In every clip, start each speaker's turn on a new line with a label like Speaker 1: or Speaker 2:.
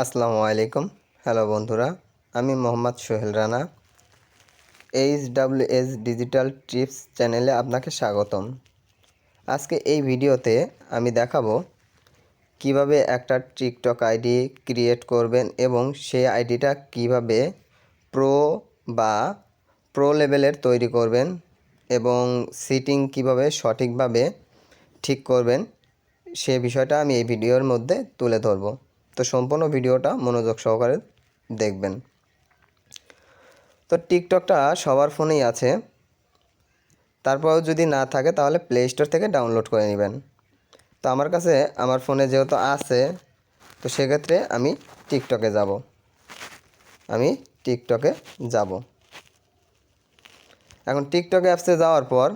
Speaker 1: আসসালামু আলাইকুম। হ্যালো বন্ধুরা, আমি Mohammad Sohel Rana. H W S digital tips চ্যানেলে আপনাকে স্বাগতম। আজকে এই ভিডিওতে আমি দেখাবো কীভাবে একটা টিকটক আইডি ক্রিয়েট করবেন এবং সেই আইডিটা কীভাবে প্রো বা প্রো লেভেলের তৈরি করবেন এবং সিটিং কীভাবে সঠিকভাবে ঠিক করবেন সে বিষয়টা আমি এই ভিডিওর মধ্যে তুলে ধরবো। তো সম্পূর্ণ ভিডিওটা মনোযোগ সহকারে দেখবেন। তো টিকটকটা সবার ফোনেই আছে। তারপরেও যদি না থাকে তাহলে প্লে স্টোর থেকে ডাউনলোড করে নেবেন। তো আমার কাছে আমার ফোনে যেহেতু আছে, তো সেক্ষেত্রে আমি টিকটকে যাব। আমি টিকটকে যাব। এখন টিকটক অ্যাপসে যাওয়ার পর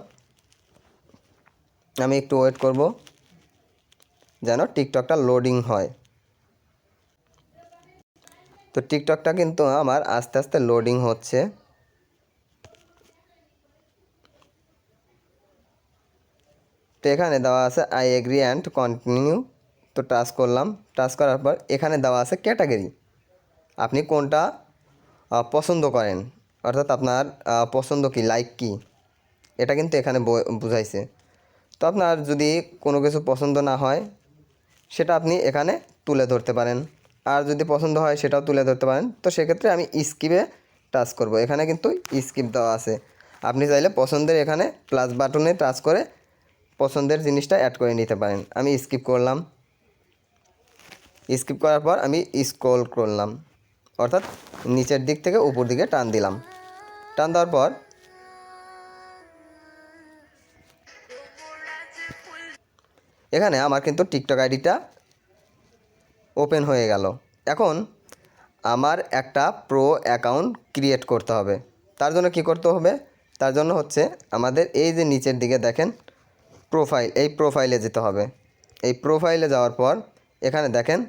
Speaker 1: আমি একটু ওয়েট করব, যেন টিকটকটা লোডিং হয়। তো টিকটকটা কিন্তু আমার আস্তে আস্তে লোডিং হচ্ছে। তো এখানে দেওয়া আছে আই এগ্রি অ্যান্ড কন্টিনিউ তো টাচ করলাম। টাচ করার পর এখানে দেওয়া আছে ক্যাটাগরি আপনি কোনটা পছন্দ করেন? অর্থাৎ আপনার পছন্দ কি লাইক কি? এটা কিন্তু এখানে বুঝাইছে। তো আপনার যদি কোনো কিছু পছন্দ না হয়, সেটা আপনি এখানে তুলে ধরতে পারেন। আর যদি পছন্দ হয় সেটাও তুলে ধরতে পারেন। তো সেক্ষেত্রে আমি স্কিপে টাচ করব। এখানে কিন্তু স্কিপ দেওয়া আছে। আপনি চাইলে পছন্দের এখানে প্লাস বাটনে টাচ করে পছন্দের জিনিসটা অ্যাড করে নিতে পারেন। আমি স্কিপ করলাম। স্কিপ করার পর আমি স্ক্রল করলাম। অর্থাৎ নিচের দিক থেকে উপর দিকে টান দিলাম। টান দেওয়ার পর এখানে আমার কিন্তু টিকটক আইডিটা ওপেন হয়ে গেল। এখন আমার একটা প্রো অ্যাকাউন্ট ক্রিয়েট করতে হবে। তার জন্য কি করতে হবে? তার জন্য হচ্ছে আমাদের এই যে নিচের দিকে দেখেন প্রোফাইল এই প্রোফাইলে যেতে হবে। এই প্রোফাইলে যাওয়ার পর এখানে দেখেন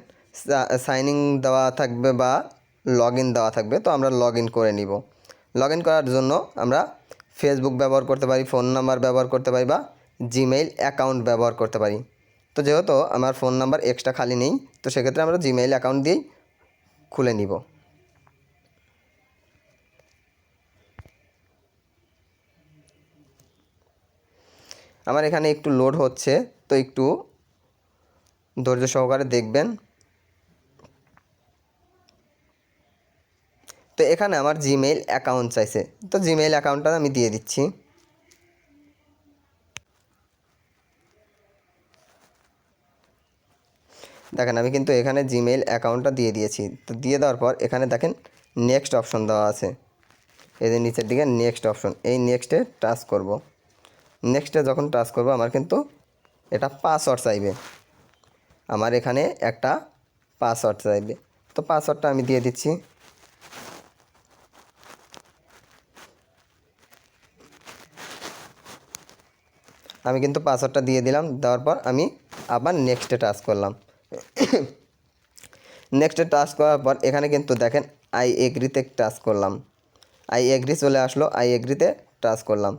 Speaker 1: সাইনিং দেওয়া থাকবে বা লগ ইন দেওয়া থাকবে, তো আমরা লগ ইন করে নিব। লগ ইন করার জন্য আমরা ফেসবুক ব্যবহার করতে পারি ফোন নাম্বার ব্যবহার করতে পারি বা জিমেইল অ্যাকাউন্ট ব্যবহার করতে পারি। তো যেহেতু আমার ফোন নাম্বার এক্সট্রা খালি নেই, তো সেক্ষেত্রে আমরা জিমেইল অ্যাকাউন্ট দিয়েই খুলে নিব। আমার এখানে একটু লোড হচ্ছে, তো একটু ধৈর্য সহকারে দেখবেন। তো এখানে আমার জিমেইল অ্যাকাউন্ট চাইছে, তো জিমেইল অ্যাকাউন্টটা আমি দিয়ে দিচ্ছি। দেখেন আমি কিন্তু এখানে জিমেইল অ্যাকাউন্টটা দিয়ে দিয়েছি। তো দিয়ে দেওয়ার পর এখানে দেখেন নেক্সট অপশন দেওয়া আছে। এই যে নিচের দিকে নেক্সট অপশন এই নেক্সটে টাচ করব। নেক্সটে যখন টাচ করব, আমার কিন্তু এটা পাসওয়ার্ড চাইবে। আমার এখানে একটা পাসওয়ার্ড চাইবে। তো পাসওয়ার্ডটা আমি দিয়ে দিচ্ছি। আমি কিন্তু পাসওয়ার্ডটা দিয়ে দিলাম। দেওয়ার পর আমি আবার নেক্সটে টাচ করলাম। নেক্সটে টাচ করার পর এখানে কিন্তু দেখেন আই এগ্রিতে টাচ করলাম। আই এগ্রি চলে আসলো আই এগ্রিতে টাচ করলাম।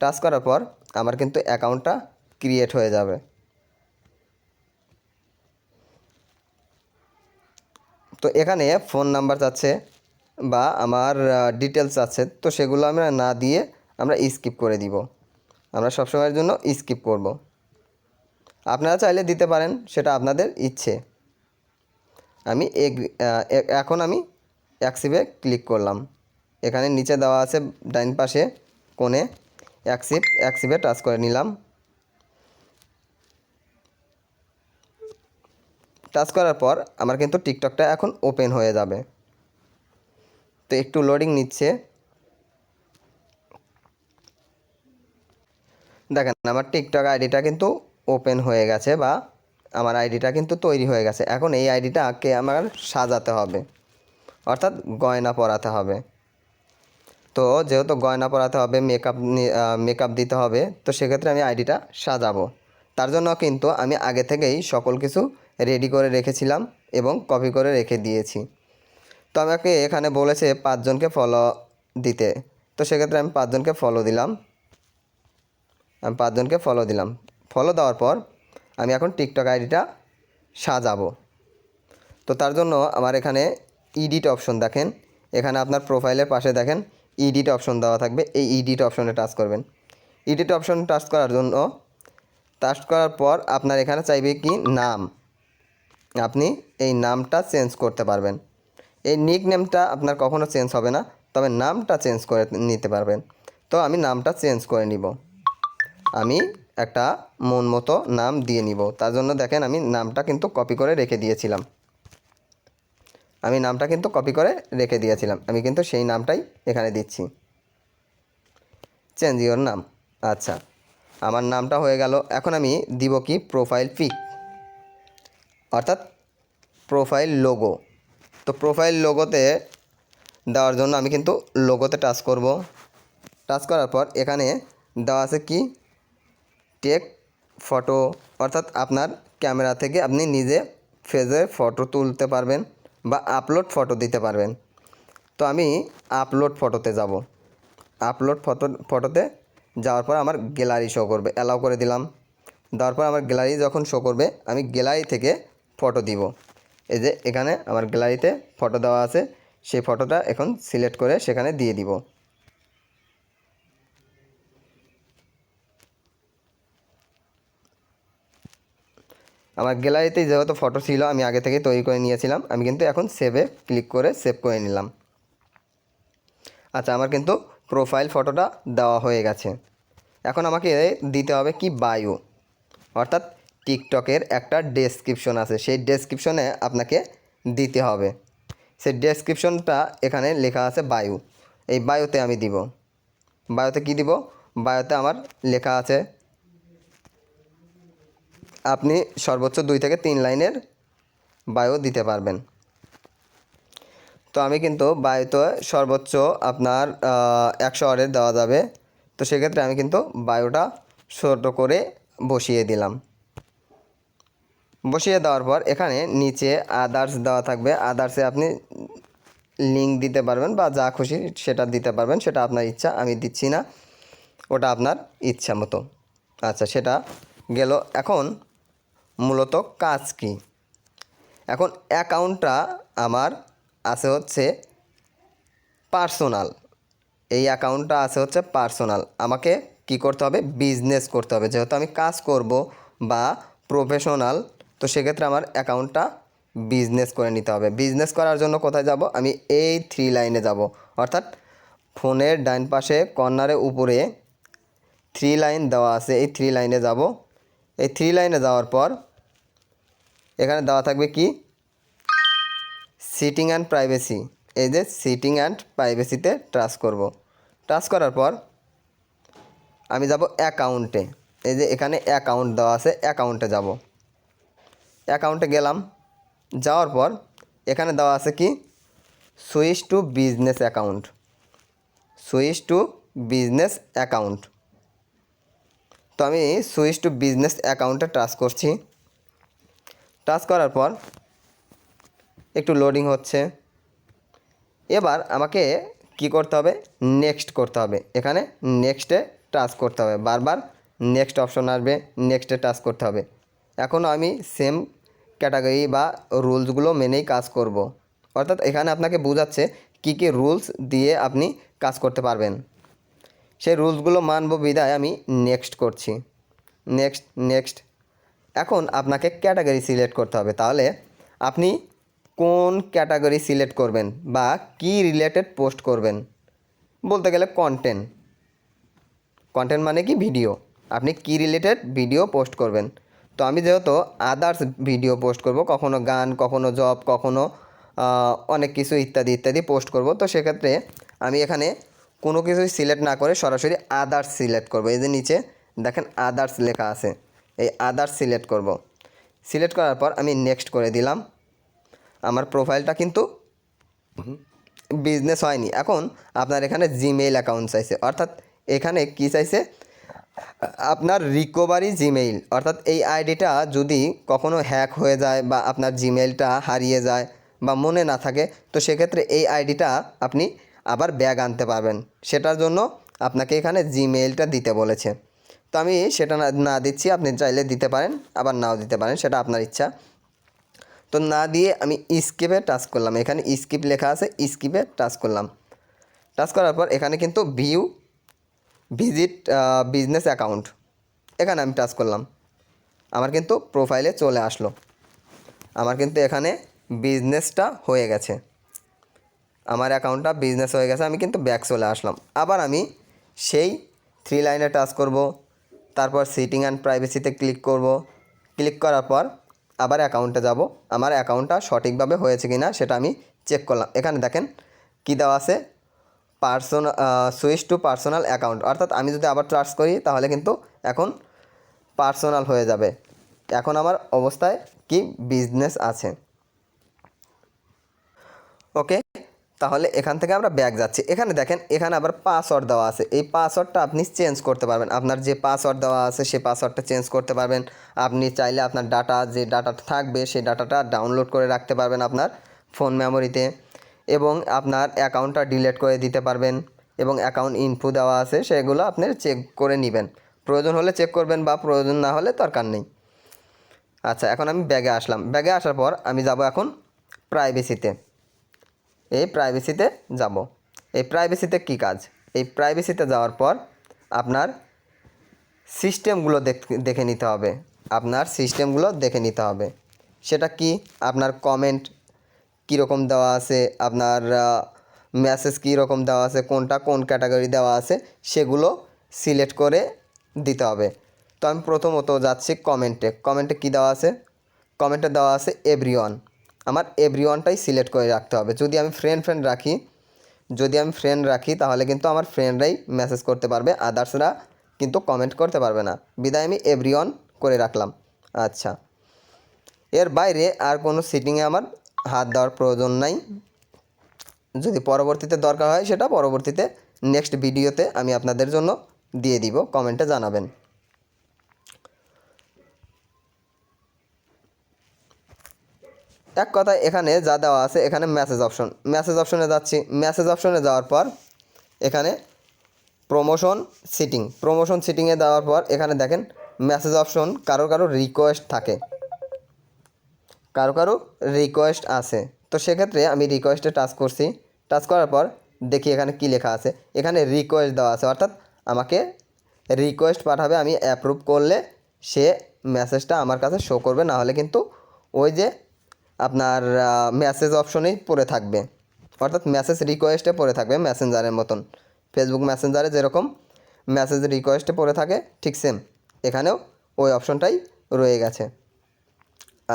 Speaker 1: টাচ করার পর আমার কিন্তু অ্যাকাউন্টটা ক্রিয়েট হয়ে যাবে। তো এখানে ফোন নাম্বার চাচ্ছে বা আমার ডিটেলস আছে, তো সেগুলো আমরা না দিয়ে আমরা স্কিপ করে দিব। আমরা সবসময়ের জন্য স্কিপ করব। আপনারা চাইলে দিতে পারেন, সেটা আপনাদের ইচ্ছে। আমি এখন আমি অ্যাক্সিপে ক্লিক করলাম। এখানে নিচে দেওয়া আছে ডাইন পাশে কোণে অ্যাক্সিপ অ্যাক্সিপে টাচ করে নিলাম। টাচ করার পর আমার কিন্তু টিকটকটা এখন ওপেন হয়ে যাবে। তো একটু লোডিং নিচ্ছে। দেখেন, আমার টিকটক আইডিটা কিন্তু ওপেন হয়ে গেছে বা আমার আইডিটা কিন্তু তৈরি হয়ে গেছে। এখন এই আইডিটাকে আমার সাজাতে হবে। অর্থাৎ গয়না পরাতে হবে। তো যেহেতু গয়না পরাতে হবে মেকআপ মেকআপ দিতে হবে, তো সেক্ষেত্রে আমি আইডিটা সাজাবো। তার জন্য কিন্তু আমি আগে থেকেই সকল কিছু রেডি করে রেখেছিলাম এবং কপি করে রেখে দিয়েছি। তো আমাকে এখানে বলেছে পাঁচজনকে ফলো দিতে। তো সেক্ষেত্রে আমি পাঁচজনকে ফলো দিলাম। আমি পাঁচজনকে ফলো দিলাম। ফলো দেওয়ার পর আমি এখন টিকটক আইডিটা সাজাবো। তো তার জন্য আমার এখানে ইডিট অপশন দেখেন। এখানে আপনার প্রোফাইলের পাশে দেখেন ইডিট অপশন দেওয়া থাকবে। এই ইডিট অপশনে টাচ করবেন। ইডিট অপশন টাচ করার জন্য টাচ করার পর আপনার এখানে চাইবে কি নাম। আপনি এই নামটা চেঞ্জ করতে পারবেন। এই নিক নেমটা আপনার কখনো চেঞ্জ হবে না, তবে নামটা চেঞ্জ করে নিতে পারবেন। তো আমি নামটা চেঞ্জ করে নিব। আমি একটা মন মতো নাম দিয়ে নিব। তার জন্য দেখেন আমি নামটা কিন্তু কপি করে রেখে দিয়েছিলাম। আমি নামটা কিন্তু কপি করে রেখে দিয়েছিলাম। আমি কিন্তু সেই নামটাই এখানে দিচ্ছি। চেঞ্জ ইওর নাম। আচ্ছা আমার নামটা হয়ে গেল। এখন আমি দিব কি প্রোফাইল পিক অর্থাৎ প্রোফাইল লোগো তো প্রোফাইল লোগোতে দেওয়ার জন্য আমি কিন্তু লোগোতে টাচ করব। টাচ করার পর এখানে দেওয়া আছে কি? টেক ফটো অর্থাৎ আপনার ক্যামেরা থেকে আপনি নিজে ফেজে ফটো তুলতে পারবেন বা আপলোড ফটো দিতে পারবেন। তো আমি আপলোড ফটোতে যাব। আপলোড ফটো, ফটোতে যাওয়ার পর আমার গ্যালারি শো করবে অ্যালাউ করে দিলাম। দেওয়ার পর আমার গ্যালারি যখন শো করবে, আমি গ্যালারি থেকে ফটো দিব। এই যে এখানে আমার গ্যালারিতে ফটো দেওয়া আছে, সেই ফটোটা এখন সিলেক্ট করে সেখানে দিয়ে দিব। আমার গ্যালারিতে যেহেতু ফটো ছিল, আমি আগে থেকে তৈরি করে নিয়েছিলাম। আমি কিন্তু এখন সেভে ক্লিক করে সেভ করে নিলাম। আচ্ছা আমার কিন্তু প্রোফাইল ফটোটা দেওয়া হয়ে গেছে। এখন আমাকে দিতে হবে কি বায়ো অর্থাৎ টিকটকের একটা ডেসক্রিপশন আছে। সেই ডেসক্রিপশনে আপনাকে দিতে হবে। সেই ডেসক্রিপশনটা এখানে লেখা আছে বায়ু এই বায়োতে আমি দিব। বায়োতে কি দিব? বায়োতে আমার লেখা আছে আপনি সর্বোচ্চ দুই থেকে তিন লাইনের বায়ো দিতে পারবেন। তো আমি কিন্তু বায়োতে সর্বোচ্চ আপনার একশো ওয়ার্ডের দেওয়া যাবে। তো সেক্ষেত্রে আমি কিন্তু বায়োটা ছোট করে বসিয়ে দিলাম। বসিয়ে দেওয়ার পর এখানে নিচে আদার্স দেওয়া থাকবে। আদার্সে আপনি লিঙ্ক দিতে পারবেন বা যা খুশি সেটা দিতে পারবেন, সেটা আপনার ইচ্ছা, আমি দিচ্ছি না। ওটা আপনার ইচ্ছা মতো। আচ্ছা সেটা গেল। এখন মূলত কাজ কি? এখন অ্যাকাউন্টটা আমার আছে হচ্ছে পার্সোনাল। এই অ্যাকাউন্টটা আছে হচ্ছে পার্সোনাল। আমাকে কি করতে হবে? বিজনেস করতে হবে। যেহেতু আমি কাজ করব বা প্রফেশনাল, তো সেক্ষেত্রে আমার অ্যাকাউন্টটা বিজনেস করে নিতে হবে। বিজনেস করার জন্য কোথায় যাব? আমি এই থ্রি লাইনে যাব। অর্থাৎ ফোনের ডাইন পাশে কর্নারে উপরে থ্রি লাইন দেওয়া আছে। এই থ্রি লাইনে যাব। এই থ্রি লাইনে যাওয়ার পর এখানে দেওয়া থাকবে কি? সিটিং অ্যান্ড প্রাইভেসি এই যে সিটিং অ্যান্ড প্রাইভেসিতে টাচ করব। টাচ করার পর আমি যাব অ্যাকাউন্টে এই যে এখানে অ্যাকাউন্ট দেওয়া আছে অ্যাকাউন্টে যাব। অ্যাকাউন্টে গেলাম। যাওয়ার পর এখানে দেওয়া আছে কি? Switch to business account switch to business account তো আমি সুইচ টু বিজনেস অ্যাকাউন্টে টাচ করছি। টাচ করার পর একটু লোডিং হচ্ছে। এবার আমাকে কি করতে হবে? নেক্সট করতে হবে। এখানে নেক্সটে টাচ করতে হবে। বারবার নেক্সট অপশন আসবে নেক্সটে টাচ করতে হবে। এখন আমি সেম ক্যাটাগরি বা রুলসগুলো মেনেই কাজ করব। অর্থাৎ এখানে আপনাকে বোঝাচ্ছে কী কী রুলস দিয়ে আপনি কাজ করতে পারবেন। সেই রুলসগুলো মানব বিদায় আমি নেক্সট করছি। নেক্সট নেক্সট এখন আপনাকে ক্যাটাগরি সিলেক্ট করতে হবে। তাহলে আপনি কোন ক্যাটাগরি সিলেক্ট করবেন বা কি রিলেটেড পোস্ট করবেন? বলতে গেলে কন্টেন্ট কন্টেন্ট মানে কি? ভিডিও আপনি কি রিলেটেড ভিডিও পোস্ট করবেন। তো আমি যেহেতু আদার্স ভিডিও পোস্ট করব, কখনো গান, কখনো জব কখনো অনেক কিছু ইত্যাদি ইত্যাদি পোস্ট করব, তো সেক্ষেত্রে আমি এখানে কোনো কিছুই সিলেক্ট না করে সরাসরি আদার্স সিলেক্ট করব। এই যে নিচে দেখেন আদার্স লেখা আছে। এই আদার্স সিলেক্ট করব। সিলেক্ট করার পর আমি নেক্সট করে দিলাম। আমার প্রোফাইলটা কিন্তু বিজনেস হয়নি। এখন আপনার এখানে জিমেইল অ্যাকাউন্ট চাইছে। অর্থাৎ এখানে কি চাইছে? আপনার রিকভারি জিমেইল অর্থাৎ এই আইডিটা যদি কখনো হ্যাক হয়ে যায় বা আপনার জিমেইলটা হারিয়ে যায় বা মনে না থাকে, তো সেক্ষেত্রে এই আইডিটা আপনি আবার ব্যাগ আনতে পারবেন। সেটার জন্য আপনাকে এখানে জিমেইলটা দিতে বলেছে। তো আমি সেটা না দিচ্ছি, আপনি চাইলে দিতে পারেন, আবার নাও দিতে পারেন, সেটা আপনার ইচ্ছা। তো না দিয়ে আমি স্কিপে টাচ করলাম, এখানে স্কিপ লেখা আছে স্কিপে টাচ করলাম। টাচ করার পর এখানে কিন্তু ভিউ ভিজিট বিজনেস অ্যাকাউন্ট এখানে আমি টাচ করলাম। আমার কিন্তু প্রোফাইলে চলে আসলো। আমার কিন্তু এখানে বিজনেসটা হয়ে গেছে। আমার অ্যাকাউন্টটা বিজনেস হয়ে গেছে, আমি কিন্তু ব্যাক চলে আসলাম। আবার আমি সেই থ্রি লাইনে টাচ করব তারপর সিটিং অ্যান্ড প্রাইভেসিতে ক্লিক করব। ক্লিক করার পর আবার অ্যাকাউন্টে যাব। আমার অ্যাকাউন্টটা সঠিকভাবে হয়েছে কি না সেটা আমি চেক করলাম। এখানে দেখেন কী দেওয়া আছে? Personal switch to personal account অর্থাৎ আমি যদি আবার টাচ করি, তাহলে কিন্তু এখন পার্সোনাল হয়ে যাবে। এখন আমার অবস্থায় কি? বিজনেস আছে। ওকে তাহলে এখান থেকে আমরা ব্যাক যাচ্ছি। এখানে দেখেন, এখানে আবার পাসওয়ার্ড দেওয়া আছে। এই পাসওয়ার্ডটা আপনি চেঞ্জ করতে পারবেন। আপনার যে পাসওয়ার্ড দেওয়া আছে সেই পাসওয়ার্ডটা চেঞ্জ করতে পারবেন। আপনি চাইলে আপনার ডাটা যে ডাটাটা থাকবে সেই ডাটাটা ডাউনলোড করে রাখতে পারবেন আপনার ফোন মেমোরিতে এবং আপনার অ্যাকাউন্টটা ডিলিট করে দিতে পারবেন। এবং অ্যাকাউন্ট ইনফু দেওয়া আছে, সেগুলো আপনি চেক করে নেবেন। প্রয়োজন হলে চেক করবেন বা প্রয়োজন না হলে দরকার নেই। আচ্ছা এখন আমি ব্যাগে আসলাম। ব্যাগে আসার পর আমি যাব এখন প্রাইভেসিতে এই প্রাইভেসিতে যাব। এই প্রাইভেসিতে কি কাজ? এই প্রাইভেসিতে যাওয়ার পর আপনার সিস্টেমগুলো দেখে নিতে হবে। আপনার সিস্টেমগুলো দেখে নিতে হবে। সেটা কি? আপনার কমেন্ট কীরকম দেওয়া আছে? আপনার মেসেজ কীরকম দেওয়া আছে? কোনটা কোন ক্যাটাগরি দেওয়া আছে? সেগুলো সিলেক্ট করে দিতে হবে। তো আমি প্রথমত যাচ্ছি কমেন্টে কমেন্টে কী দেওয়া আছে? কমেন্টে দেওয়া আছে এভরিওয়ান আমার এভরিওয়ানটাই সিলেক্ট করে রাখতে হবে। যদি আমি ফ্রেন্ড ফ্রেন্ড রাখি, যদি আমি ফ্রেন্ড রাখি, তাহলে কিন্তু আমার ফ্রেন্ডরাই মেসেজ করতে পারবে আদার্সরা কিন্তু কমেন্ট করতে পারবে না। বিদায় আমি এভরিওয়ান করে রাখলাম। আচ্ছা। এর বাইরে আর কোনো সিটিংয়ে আমার হাত দেওয়ার প্রয়োজন নাই। যদি পরবর্তীতে দরকার হয়, সেটা পরবর্তীতে নেক্সট ভিডিওতে আমি আপনাদের জন্য দিয়ে দিব। কমেন্টে জানাবেন। এক কথায় এখানে যা দেওয়া আছে, এখানে মেসেজ অপশন মেসেজ অপশনে যাচ্ছি। মেসেজ অপশনে যাওয়ার পর এখানে প্রমোশন সিটিং প্রমোশন সিটিংয়ে দেওয়ার পর এখানে দেখেন মেসেজ অপশন কারও কারও রিকোয়েস্ট থাকে। কারও কারও রিকোয়েস্ট আছে। তো সেক্ষেত্রে আমি রিকোয়েস্টে টাচ করছি। টাচ করার পর দেখি এখানে কি লেখা আছে। এখানে রিকোয়েস্ট দেওয়া আছে। অর্থাৎ আমাকে রিকোয়েস্ট পাঠাবে, আমি অ্যাপ্রুভ করলে সে মেসেজটা আমার কাছে শো করবে। না হলে কিন্তু ওই যে আপনার মেসেজ অপশনেই পড়ে থাকবে। অর্থাৎ মেসেজ রিকোয়েস্টে পড়ে থাকবে মেসেঞ্জারের মতন। ফেসবুক মেসেঞ্জারে যেরকম মেসেজ রিকোয়েস্টে পড়ে থাকে, ঠিক সেম এখানেও ওই অপশনটাই রয়ে গেছে।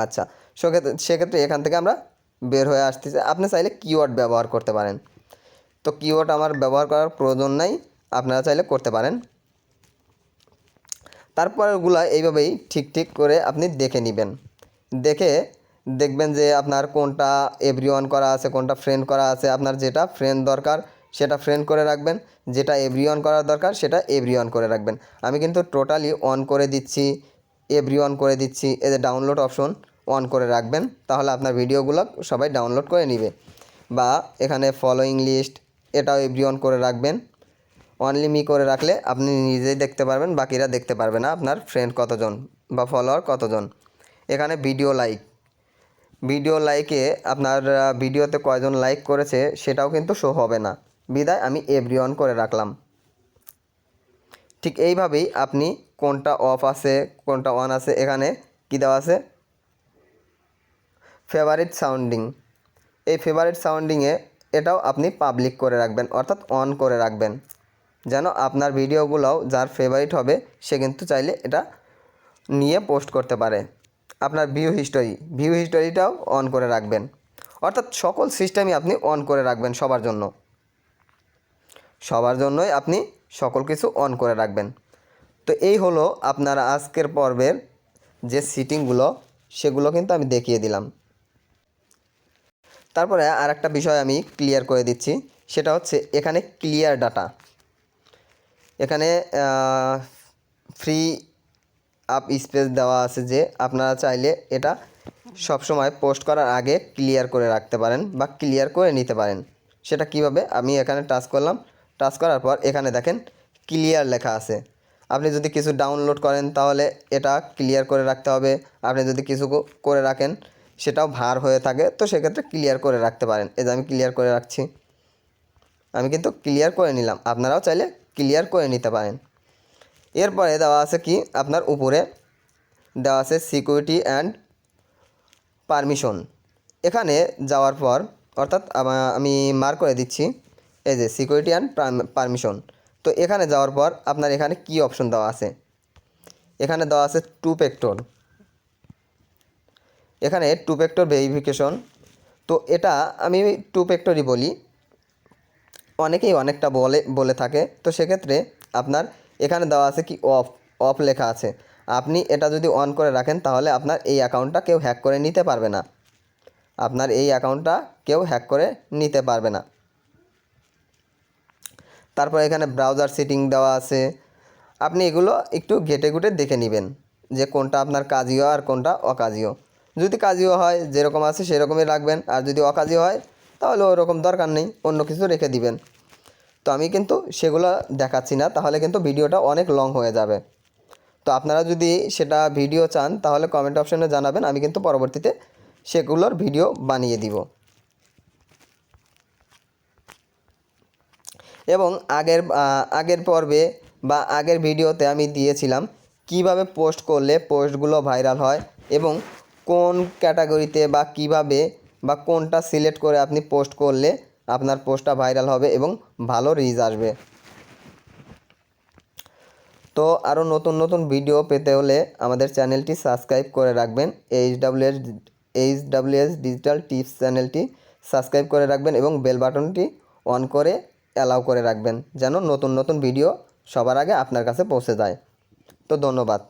Speaker 1: আচ্ছা সেক্ষেত্রে সেক্ষেত্রে এখান থেকে আমরা বের হয়ে আসতেছে আপনি চাইলে কিওয়ার্ড ব্যবহার করতে পারেন। তো কিওয়ার্ড আমার ব্যবহার করার প্রয়োজন নাই, আপনারা চাইলে করতে পারেন। তারপরগুলো এইভাবেই ঠিক ঠিক করে আপনি দেখে নেবেন। দেখে দেখবেন যে আপনার কোনটা এভরি করা আছে, কোনটা ফ্রেন্ড করা আছে, আপনার যেটা ফ্রেন্ড দরকার সেটা ফ্রেন্ড করে রাখবেন, যেটা এভরি করার দরকার সেটা এভরি করে রাখবেন। আমি কিন্তু টোটালি অন করে দিচ্ছি এভরি করে দিচ্ছি এদের ডাউনলোড অপশন অন করে রাখবেন, তাহলে আপনার ভিডিওগুলো সবাই ডাউনলোড করে নেবে। বা এখানে ফলোয়িং লিস্ট এটাও এভরি করে রাখবেন। অনলি মি করে রাখলে আপনি নিজেই দেখতে পারবেন, বাকিরা দেখতে পারবে না আপনার ফ্রেন্ড কতজন বা ফলোয়ার কতজন। এখানে ভিডিও লাইক ভিডিও লাইকে আপনার ভিডিওতে কয়জন লাইক করেছে সেটাও কিন্তু শো হবে না। বিদায়, আমি এভরি অন করে রাখলাম। ঠিক এইভাবেই আপনি কোনটা অফ আছে, কোনটা অন আছে, এখানে কী দেওয়া আছে? Favourite sounding. এই ফেভারিট সাউন্ডিংয়ে এটাও আপনি পাবলিক করে রাখবেন, অর্থাৎ অন করে রাখবেন। যেন আপনার ভিডিওগুলোও যার ফেভারিট হবে, সে কিন্তু চাইলে এটা নিয়ে পোস্ট করতে পারে। আপনার ভিউ হিস্টোরি ভিউ হিস্টোরিটাও অন করে রাখবেন। অর্থাৎ সকল সিস্টেমই আপনি অন করে রাখবেন সবার জন্য। সবার জন্যই আপনি সকল কিছু অন করে রাখবেন। তো এই হলো আপনার আজকের পর্বের যে সিটিংগুলো সেগুলো কিন্তু আমি দেখিয়ে দিলাম। তারপরে আর একটা বিষয় আমি ক্লিয়ার করে দিচ্ছি, সেটা হচ্ছে এখানে ক্লিয়ার ডাটা এখানে ফ্রি আপ স্পেস দেওয়া আছে যে আপনারা চাইলে এটা সবসময় পোস্ট করার আগে ক্লিয়ার করে রাখতে পারেন বা ক্লিয়ার করে নিতে পারেন। সেটা কীভাবে? আমি এখানে টাচ করলাম। টাচ করার পর এখানে দেখেন ক্লিয়ার লেখা আছে। আপনি যদি কিছু ডাউনলোড করেন তাহলে এটা ক্লিয়ার করে রাখতে হবে। আপনি যদি কিছু করে রাখেন সেটাও ভার হয়ে থাকে। তো সেক্ষেত্রে ক্লিয়ার করে রাখতে পারেন। এই যে আমি ক্লিয়ার করে রাখছি। আমি কিন্তু ক্লিয়ার করে নিলাম। আপনারাও চাইলে ক্লিয়ার করে নিতে পারেন। এরপরে দেওয়া আছে কি? আপনার উপরে দেওয়া আছে সিকিউরিটি অ্যান্ড পারমিশন এখানে যাওয়ার পর, অর্থাৎ আমি মার্ক করে দিচ্ছি, এই যে সিকিউরিটি অ্যান্ড পারমিশন তো এখানে যাওয়ার পর আপনার এখানে কি অপশন দেওয়া আছে? এখানে দেওয়া আছে টু পেক্টর এখানে টু পেক্টর ভেরিফিকেশন তো এটা আমি টু পেক্টরই বলি। অনেকেই অনেকটা বলে বলে থাকে। তো সেক্ষেত্রে আপনার এখানে দেওয়া আছে কি অফ অফ লেখা আছে। আপনি এটা যদি অন করে রাখেন, তাহলে আপনার এই অ্যাকাউন্টটা কেউ হ্যাক করে নিতে পারবে না। আপনার এই অ্যাকাউন্টটা কেউ হ্যাক করে নিতে পারবে না। তারপর এখানে ব্রাউজার সেটিং দেওয়া আছে। আপনি এগুলো একটু ঘেটে ঘুটে দেখে নেবেন যে কোনটা আপনার কাজীয় আর কোনটা অকাজীয়। যদি কাজীয় হয়, যেরকম আছে সেরকমই রাখবেন, আর যদি অকাজীয় হয়, তাহলে ওরকম দরকার নেই, অন্য কিছু রেখে দিবেন। তো আমি কিন্তু সেগুলো দেখাচ্ছি না, তাহলে কিন্তু ভিডিওটা অনেক লং হয়ে যাবে। তো আপনারা যদি সেটা ভিডিও চান, তাহলে কমেন্ট অপশনে জানাবেন, আমি কিন্তু পরবর্তীতে সেগুলোর ভিডিও বানিয়ে দিব। এবং আগের আগের পর্বে বা আগের ভিডিওতে আমি দিয়েছিলাম, কীভাবে পোস্ট করলে পোস্টগুলো ভাইরাল হয় এবং কোন ক্যাটাগরিতে বা কীভাবে বা কোনটা সিলেক্ট করে আপনি পোস্ট করলে আপনার পোস্টটা ভাইরাল হবে এবং ভালো রিচ আসবে। তো আরও নতুন নতুন ভিডিও পেতে হলে আমাদের চ্যানেলটি সাবস্ক্রাইব করে রাখবেন। H W S H W S digital tips চ্যানেলটি সাবস্ক্রাইব করে রাখবেন এবং বেল বাটনটি অন করে অ্যালাউ করে রাখবেন, যেন নতুন নতুন ভিডিও সবার আগে আপনার কাছে পৌঁছে যায়। তো ধন্যবাদ।